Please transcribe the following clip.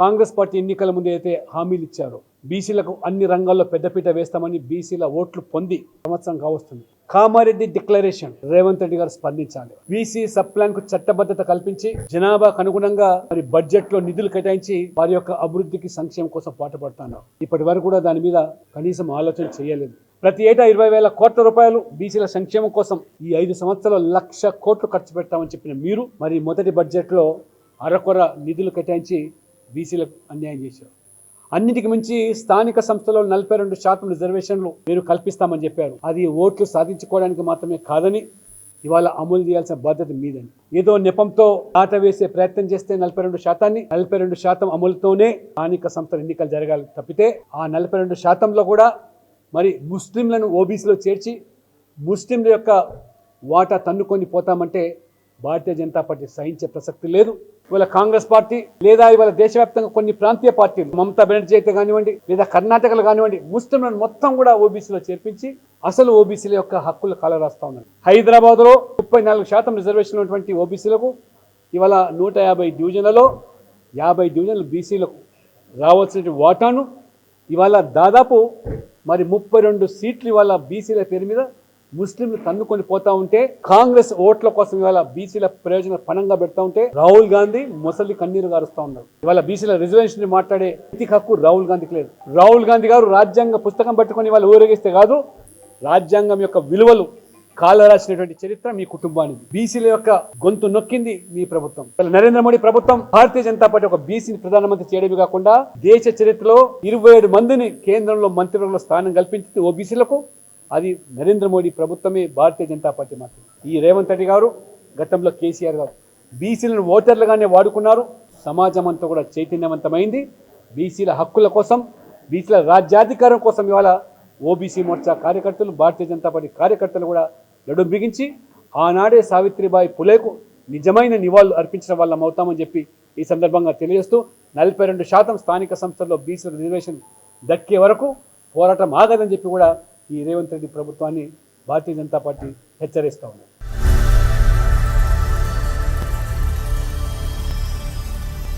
Congress party ఎన్నికల ముందు అయితే హామీలు ఇచ్చారో. బీసీలకు అన్ని రంగాల్లో పెద్దపీట వేస్తామని బీసీల ఓట్లు పొంది సంవత్సరం కావస్తుంది. కామారెడ్డి డిక్లరేషన్ రేవంత్ రెడ్డి గారు స్పందించాలి. బీసీ సబ్ ప్లాన్కు చట్టబద్ధత కల్పించి జనాభాకు అనుగుణంగా మరి బడ్జెట్లో నిధులు కేటాయించి వారి యొక్క అభివృద్ధికి సంక్షేమం కోసం పాటుపడుతున్నారు ఇప్పటి వరకు కూడా దాని మీద కనీసం ఆలోచన చేయలేదు. ప్రతి ఏటా ఇరవై వేల కోట్ల రూపాయలు బీసీల సంక్షేమం కోసం ఈ ఐదు సంవత్సరాలు లక్ష కోట్లు ఖర్చు పెడతామని చెప్పిన మీరు మరి మొదటి బడ్జెట్లో అరకొర నిధులు కేటాయించి బీసీలకు అన్యాయం చేశారు. అన్నిటికి మించి స్థానిక సంస్థలో నలభై రెండు శాతం రిజర్వేషన్లు మీరు కల్పిస్తామని చెప్పారు. అది ఓట్లు సాధించుకోవడానికి మాత్రమే కాదని ఇవాళ అమలు చేయాల్సిన బాధ్యత మీదని. ఏదో నెపంతో ఆట వేసే ప్రయత్నం చేస్తే నలభై రెండు శాతాన్ని నలభై రెండు శాతం అమలుతోనే స్థానిక సంస్థల ఎన్నికలు జరగాలి తప్పితే ఆ నలభై రెండు శాతంలో కూడా మరి ముస్లింలను ఓబీసీలో చేర్చి ముస్లింల యొక్క వాటా తన్నుకొని పోతామంటే భారతీయ జనతా పార్టీ సహించే ప్రసక్తి లేదు. ఇవాళ కాంగ్రెస్ పార్టీ లేదా ఇవాళ దేశవ్యాప్తంగా కొన్ని ప్రాంతీయ పార్టీలు మమతా బెనర్జీ అయితే కానివ్వండి లేదా కర్ణాటకలో కానివ్వండి ముస్లింలను మొత్తం కూడా ఓబీసీలో చేర్పించి అసలు ఓబీసీల యొక్క హక్కులు కలరాస్తా ఉన్నారు. హైదరాబాద్లో ముప్పై నాలుగు శాతం రిజర్వేషన్ ఉన్నటువంటి ఓబీసీలకు ఇవాళ నూట యాభై డివిజన్లలో యాభై డివిజన్లు బీసీలకు రావాల్సిన వాటాను ఇవాళ దాదాపు మరి ముప్పై రెండు సీట్లు ఇవాళ బీసీల పేరు మీద ముస్లింలు తన్నుకొని పోతా ఉంటే కాంగ్రెస్ ఓట్ల కోసం ఇవాళ బీసీల ప్రయోజన పణంగా పెడతా ఉంటే రాహుల్ గాంధీ ముసలి కన్నీరు గారుస్తా ఉన్నారు. ఇవాళ బీసీల రిజర్వేషన్ మాట్లాడే నైతిక హక్కు రాహుల్ గాంధీకి లేదు. రాహుల్ గాంధీ గారు రాజ్యాంగ పుస్తకం పట్టుకొని ఇవాళ ఊరేగిస్తే కాదు రాజ్యాంగం యొక్క విలువలు కాల రాసినటువంటి చరిత్ర మీ కుటుంబానికి. బీసీల యొక్క గొంతు నొక్కింది మీ ప్రభుత్వం. నరేంద్ర మోడీ ప్రభుత్వం భారతీయ జనతా పార్టీ ఒక బీసీని ప్రధానమంత్రి చేయడమే కాకుండా దేశ చరిత్రలో ఇరవై మందిని కేంద్రంలో మంత్రివర్గంలో స్థానం కల్పించింది ఓబీసీలకు అది నరేంద్ర మోడీ ప్రభుత్వమే భారతీయ జనతా పార్టీ మాత్రం ఈ రేవంత్ రెడ్డి గారు గతంలో కేసీఆర్ గారు బీసీలను ఓటర్లుగానే వాడుకున్నారు. సమాజం అంతా కూడా చైతన్యవంతమైంది. బీసీల హక్కుల కోసం బీసీల రాజ్యాధికారం కోసం ఇవాళ ఓబీసీ మోర్చా కార్యకర్తలు భారతీయ జనతా పార్టీ కార్యకర్తలు కూడా నడుం బిగించి ఆనాడే సావిత్రిబాయి పులేకు నిజమైన నివాళులు అర్పించిన వాళ్ళం అవుతామని చెప్పి ఈ సందర్భంగా తెలియజేస్తూ నలభై రెండు శాతం స్థానిక సంస్థల్లో బీసీల రిజర్వేషన్ దక్కే వరకు పోరాటం ఆగదని చెప్పి కూడా ఈ రేవంత్ రెడ్డి ప్రభుత్వాన్ని భారతీయ జనతా పార్టీ హెచ్చరిస్తూ ఉంది.